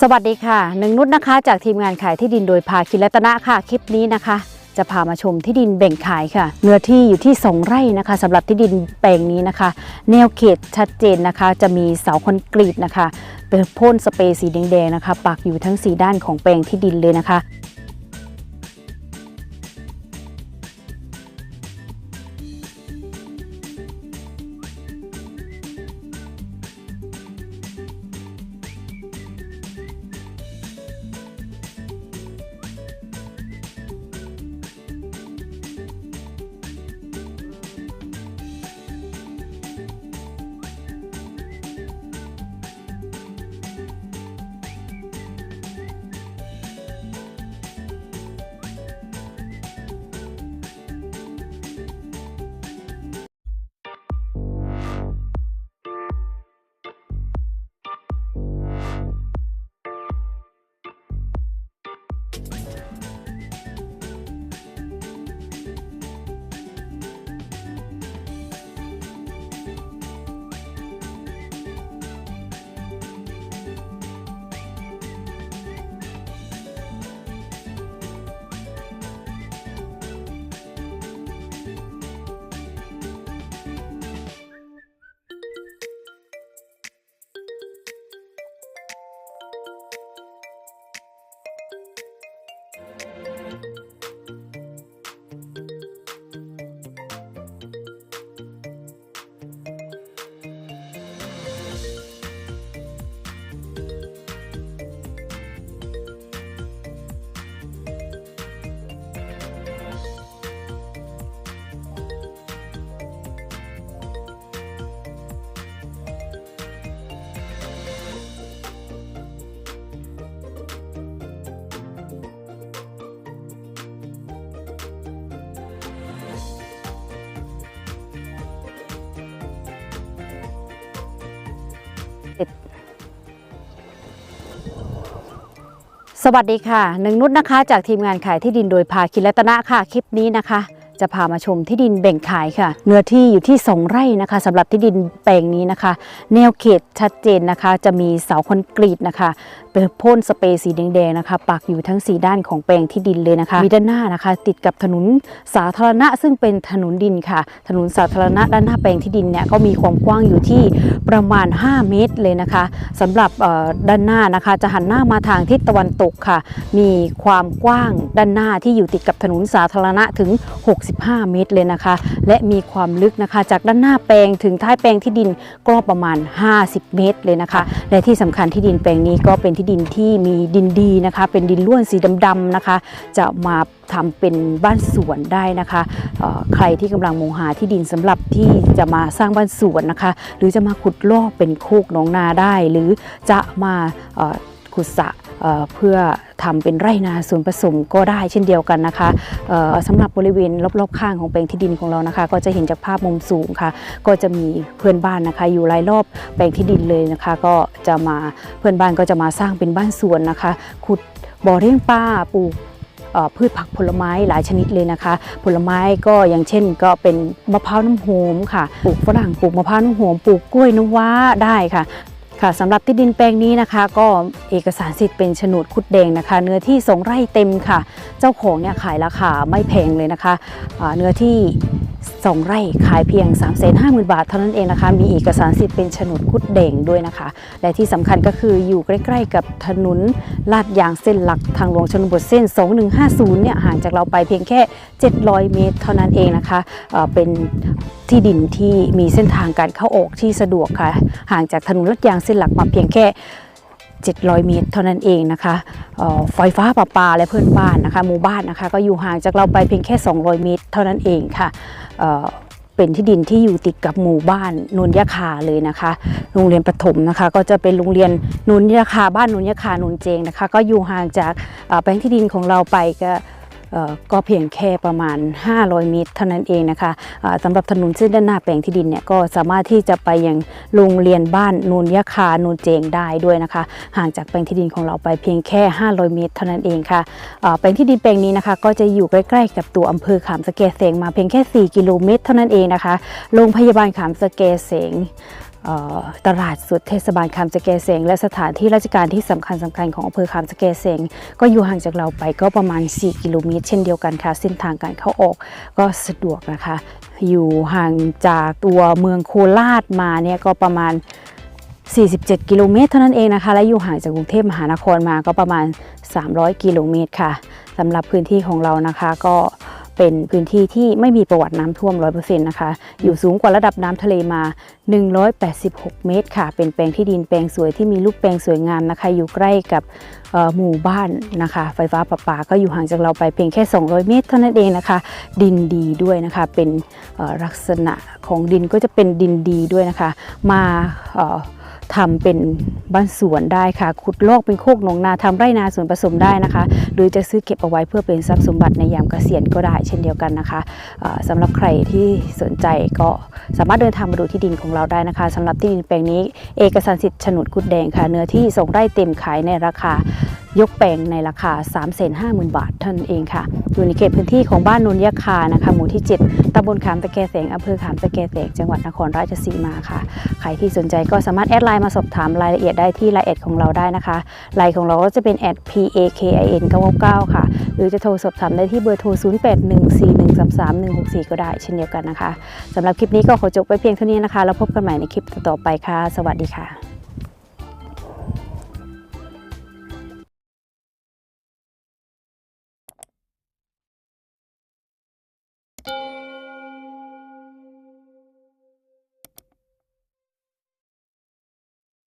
สวัสดีค่ะหนึ่งนุชนะคะ จากทีมงานขายที่ดินโดยภาคินรัตนะค่ะ คลิปนี้นะคะ จะพามาชมที่ดินแบ่งขายค่ะ เนื้อที่อยู่ที่ 2 ไร่นะคะสำหรับที่ดินแปลงนี้นะคะ แนวเขตชัดเจนนะคะ จะมีเสาคอนกรีตนะคะ เป็นพ่นสเปรย์สีแดงๆนะคะ ปักอยู่ทั้ง 4 ด้านของแปลงที่ดินเลยนะคะ สวัสดีค่ะหนึ่งนุชนะคะ จากทีมงานขายที่ดินโดยภาคินรัตนะค่ะ คลิปนี้นะคะ จะพามาชมที่ดินแบ่งขายค่ะ เนื้อที่อยู่ที่ 2 ไร่นะคะสำหรับที่ดินแปลงนี้นะคะ แนวเขตชัดเจนนะคะ จะมีเสาคอนกรีตนะคะเป็นพ่นสเปรย์สีแดงๆนะคะปักอยู่ทั้ง 4 ด้านของแปลงที่ดินเลยนะคะมีด้านหน้านะคะ ติดกับถนนสาธารณะซึ่งเป็นถนนดินค่ะ ถนนสาธารณะด้านหน้าแปลงที่ดินเนี่ยก็มีความกว้างอยู่ที่ประมาณ 5 เมตรเลยนะคะสำหรับเอ่อด้านหน้านะคะ จะหันหน้ามาทางทิศตะวันตกค่ะ มีความกว้างด้านหน้าที่อยู่ติดกับถนนสาธารณะถึง65 เมตรเลยนะคะ และมีความลึกนะคะจากด้านหน้าแปลงถึงท้ายแปลงที่ดินก็ประมาณ 50 เมตรเลยนะคะ และที่สำคัญที่ดินแปลงนี้ก็เป็นที่ดินที่มีดินดีนะคะ เป็นดินล้วนสีดำๆนะคะ จะมาทำเป็นบ้านสวนได้นะคะ ใครที่กำลังมองหาที่ดินสำหรับที่จะมาสร้างบ้านสวนนะคะ หรือจะมาขุดลอกเป็นโคกหนองนาได้ หรือจะมาขุดสระ เเพื่อทำเป็นไร่นาส่วนผสมก็ได้เช่นเดียวกันนะคะเอ่อสำหรับบริเวณรอบๆข้างของแปลงที่ดินของเรานะคะ ก็จะเห็นจากภาพมุมสูงค่ะ ก็จะมีเพื่อนบ้านนะคะ อยู่รายรอบแปลงที่ดินเลยนะคะ ก็จะมาเพื่อนบ้านก็จะมาสร้างเป็นบ้านสวนนะคะ ขุดบ่อเลี้ยงปลาปลูกพืชผักผลไม้หลายชนิดเลยนะคะ ผลไม้ก็อย่างเช่นก็เป็นมะพร้าวน้ำหอมค่ะปลูกฝรั่งปลูกมะพร้าวน้ำหอมปลูกกล้วยน้ำว้าได้ค่ะ ค่ะสำหรับที่ดินแปลงนี้นะคะ ก็เอกสารสิทธิ์เป็นโฉนดคุดแดงนะคะ เนื้อที่สองไร่เต็มค่ะ เจ้าของเนี่ยขายราคาไม่แพงเลยนะคะะเนื้อที่ สองไร่ขายเพียง 3 5 0 0 0 0 บาทเท่านั้นเองนะคะ มีเอกสารสิทธิ์เป็นโฉนดคุดแดงด้วยนะคะ และที่สำคัญก็คืออยู่ใกล้ ๆ กับถนนลาดยางเส้นหลักทางหลวงชนบทเส้น 2150 เนี่ยห่างจากเราไปเพียงแค่ 700 เมตร เท่านั้นเองนะคะเเป็นที่ดินที่มีเส้นทางการเข้าออกที่สะดวกค่ะ ห่างจากถนนลาดยางเส้นหลักมาเพียงแค่ 700 เมตร เท่านั้นเองนะคะไฟฟ้าประปาและเพื่อนบ้านนะคะหมู่บ้านนะคะก็อยู่ห่างจากเราไปเพียงแค่ 200 เมตร เท่านั้นเองค่ะเเป็นที่ดินที่อยู่ติดกับหมู่บ้านนนยะคาเลยนะคะ โรงเรียนประถมนะคะ ก็จะเป็นโรงเรียนนนยะคาบ้านนนยะคานนเจงนะคะ ก็อยู่ห่างจากแปลงที่ดินของเราไปก็ ก็เพียงแค่ประมาณ 500 เมตร เท่านั้นเองนะคะสำหรับถนนเส้นด้านหน้าแปลงที่ดินเนี่ยก็สามารถที่จะไปยังโรงเรียนบ้านนูนยะคานูนเจงได้ด้วยนะคะ ห่างจากแปลงที่ดินของเราไปเพียงแค่ 500 เมตร เท่านั้นเองค่ะแปลงที่ดินแปลงนี้นะคะ ก็จะอยู่ใกล้ ๆ กับตัวอำเภอขามสะแกเสงมาเพียงแค่ 4 กิโลเมตร เท่านั้นเองนะคะโรงพยาบาลขามสะแกเสงเอ่อ ตลาดสุดเทศบาลคำสะแกเสงและสถานที่ราชการที่สำคัญสำคัญของอำเภอคำสะแกเสงก็อยู่ห่างจากเราไปก็ประมาณ 4 กิโลเมตร เช่นเดียวกันค่ะ เส้นทางการเข้าออกก็สะดวกนะคะ อยู่ห่างจากตัวเมืองโคราชมาเนี่ยก็ประมาณ 47 กิโลเมตรเท่านั้นเองนะคะ และอยู่ห่างจากกรุงเทพมหานครมาก็ประมาณ 300 กิโลเมตรค่ะสำหรับพื้นที่ของเรานะคะก็ เป็นพื้นที่ที่ไม่มีประวัติน้ำท่วม 100%นะคะ อยู่สูงกว่าระดับน้ำทะเลมา 186 เมตรค่ะ เป็นแปลงที่ดินแปลงสวยที่มีรูปแปลงสวยงามนะคะ อยู่ใกล้กับหมู่บ้านนะคะ ไฟฟ้าประปาก็อยู่ห่างจากเราไปเพียงแค่ 200 เมตรเท่านั้นเองนะคะ ดินดีด้วยนะคะ เป็นลักษณะของดินก็จะเป็นดินดีด้วยนะคะ มา ทำเป็นบ้านสวนได้ค่ะ ขุดลอกเป็นโคกหนองนาทำไร่นาสวนผสมได้นะคะ หรือจะซื้อเก็บเอาไว้เพื่อเป็นทรัพย์สมบัติในยามเกษียณก็ได้เช่นเดียวกันนะคะสำหรับใครที่สนใจก็สามารถเดินทางมาดูที่ดินของเราได้นะคะสำหรับที่ดินแปลงนี้ เอกสารสิทธิ์ฉนดกุดแดงค่ะ เนื้อที่ส่งไร่เต็มขายในราคา ยกแปลงในราคา 3 5 0 0 0 0 บาทท่านั้นเองค่ะ อยู่ในเขตพื้นที่ของบ้านนนยะคานะคะหมู่ที่ 7ตำบลขามตะแกแสงอำเภอขามตะแกแสงจังหวัดนครราชสีมาค่ะ ใครที่สนใจก็สามารถแอดไลน์มาสอบถามรายละเอียดได้ที่ไลน์แอดของเราได้นะคะไลน์ของเราก็จะเป็นแอด p a k i n 99ค่ะ หรือจะโทรสอบถามได้ที่เบอร์โทร 0814133164 ก็ได้เช่นเดียวกันนะคะสำหรับคลิปนี้ก็ขอจบไปเพียงเท่านี้นะคะ แล้วพบกันใหม่ในคลิปต่อไปค่ะ สวัสดีค่ะ